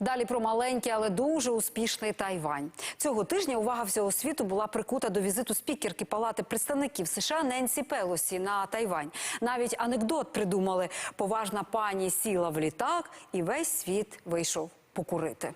Далі про маленький, але дуже успішний Тайвань. Цього тижня увага всього світу була прикута до візиту спікерки Палати представників США Ненсі Пелосі на Тайвань. Навіть анекдот придумали. Поважна пані сіла в літак, і весь світ вийшов покурити.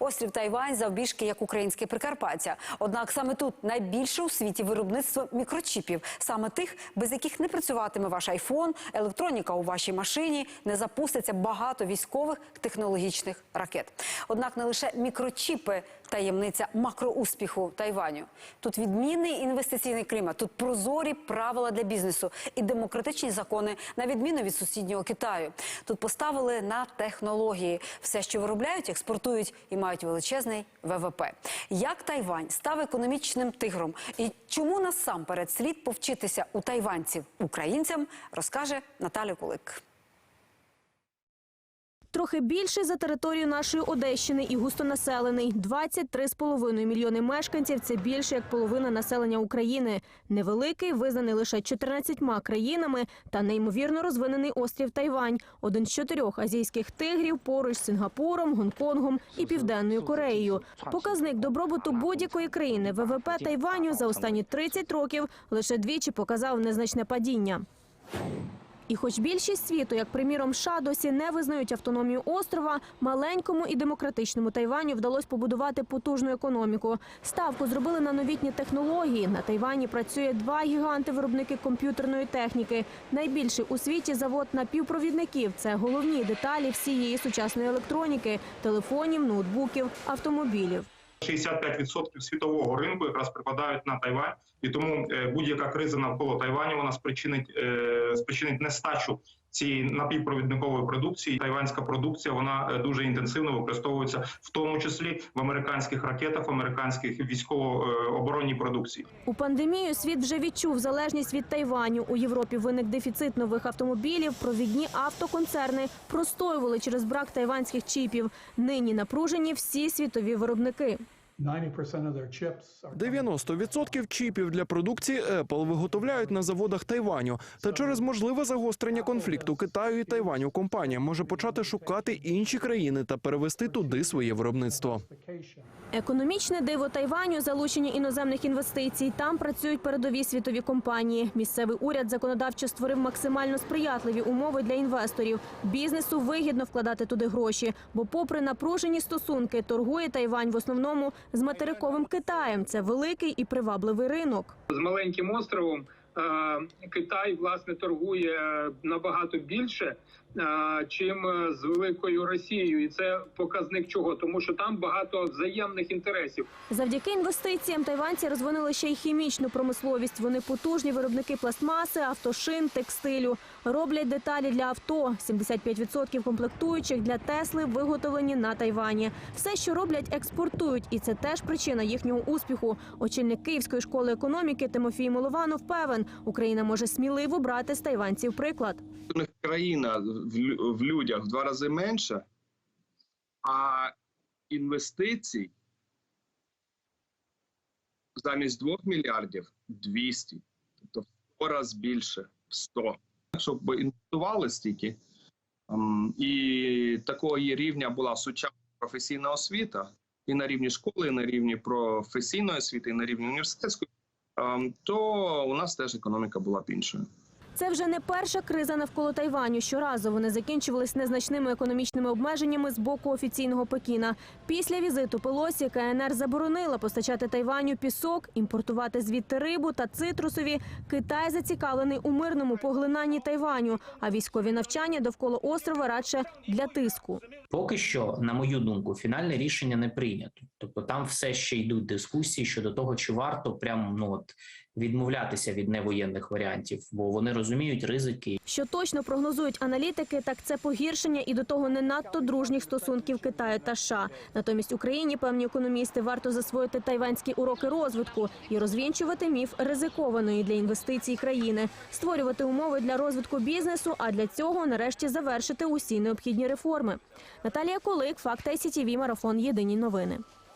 Острів Тайвань завбільшки як українське Прикарпаття. Однак саме тут найбільше у світі виробництво мікрочіпів, саме тих, без яких не працюватиме ваш айфон, електроніка у вашій машині, не запуститься багато військових технологічних ракет. Однак не лише мікрочіпи таємниця макроуспіху Тайваню. Тут відмінний інвестиційний клімат, тут прозорі правила для бізнесу і демократичні закони, на відміну від сусіднього Китаю. Тут поставили на технології. Все, що виробляють, експортують і мають величезний ВВП. Як Тайвань став економічним тигром і чому насамперед слід повчитися у тайванців українцям, розкаже Наталя Кулик. Трохи більший за територію нашої Одещини і густонаселений. 23,5 мільйони мешканців – це більше як половина населення України. Невеликий, визнаний лише 14 країнами та неймовірно розвинений острів Тайвань. Один з чотирьох азійських тигрів поруч з Сингапуром, Гонконгом і Південною Кореєю. Показник добробуту будь-якої країни ВВП Тайваню за останні 30 років лише двічі показав незначне падіння. І хоч більшість світу, як приміром США, досі не визнають автономію острова, маленькому і демократичному Тайваню вдалося побудувати потужну економіку. Ставку зробили на новітні технології. На Тайвані працює два гіганти-виробники комп'ютерної техніки. Найбільший у світі завод напівпровідників. Це головні деталі всієї сучасної електроніки, телефонів, ноутбуків, автомобілів. 65% світового ринку якраз припадають на Тайвань, і тому е, будь-яка криза навколо Тайваню вона спричинить е, спричинить нестачу цієї напівпровідникової продукції. Тайванська продукція вона е, дуже інтенсивно використовується, в тому числі в американських ракетах, в американських військово-оборонній продукції. У пандемію світ вже відчув залежність від Тайваню. У Європі виник дефіцит нових автомобілів. Провідні автоконцерни простоювали через брак тайванських чіпів. Нині напружені всі світові виробники. 90% чіпів для продукції Apple виготовляють на заводах Тайваню. Та через можливе загострення конфлікту Китаю і Тайваню компанія може почати шукати інші країни та перевести туди своє виробництво. Економічне диво Тайваню залучення іноземних інвестицій. Там працюють передові світові компанії. Місцевий уряд законодавчо створив максимально сприятливі умови для інвесторів. Бізнесу вигідно вкладати туди гроші, бо, попри напружені стосунки, торгує Тайвань в основному з материковим Китаєм. Це великий і привабливий ринок. з маленьким островом е, Китай власне торгує набагато більше, е, чим е, з великою Росією, і це показник чого, тому що там багато взаємних інтересів. Завдяки інвестиціям тайванці розвинули ще й хімічну промисловість. Вони потужні виробники пластмаси, автошин, текстилю. Роблять деталі для авто. 75% комплектуючих для Тесли виготовлені на Тайвані. Все, що роблять, експортують, і це теж причина їхнього успіху. Очільник Київської школи економіки Тимофій Милованов певен, Україна може сміливо брати з тайванців приклад. у них країна в, людях в два рази менша, а інвестицій замість 2 мільярдів 200, тобто в 100 разів більше, в 100. Щоб інвестували стільки, ем, і такого є рівня була сучасна професійна освіта, і на рівні школи, і на рівні професійної освіти, і на рівні університетської, ем, то у нас теж економіка була б іншою. Це вже не перша криза навколо Тайваню. Щоразу вони закінчувались незначними економічними обмеженнями з боку офіційного Пекіна. Після візиту Пелосі КНР заборонила постачати Тайваню пісок, імпортувати звідти рибу та цитрусові. Китай зацікавлений у мирному поглинанні Тайваню, а військові навчання довкола острова радше для тиску. Поки що, на мою думку, фінальне рішення не прийнято. Тобто там все ще йдуть дискусії щодо того, чи варто прямо ну от відмовлятися від невоєнних варіантів, бо вони розуміють ризики Що точно прогнозують аналітики, так це погіршення і до того не надто дружніх стосунків Китаю та США. Натомість Україні певні економісти варто засвоїти тайванські уроки розвитку і розвінчувати міф ризикованої для інвестицій країни, створювати умови для розвитку бізнесу. А для цього нарешті завершити усі необхідні реформи. Наталія Колик, Факт ICTV, Марафон. Єдині новини.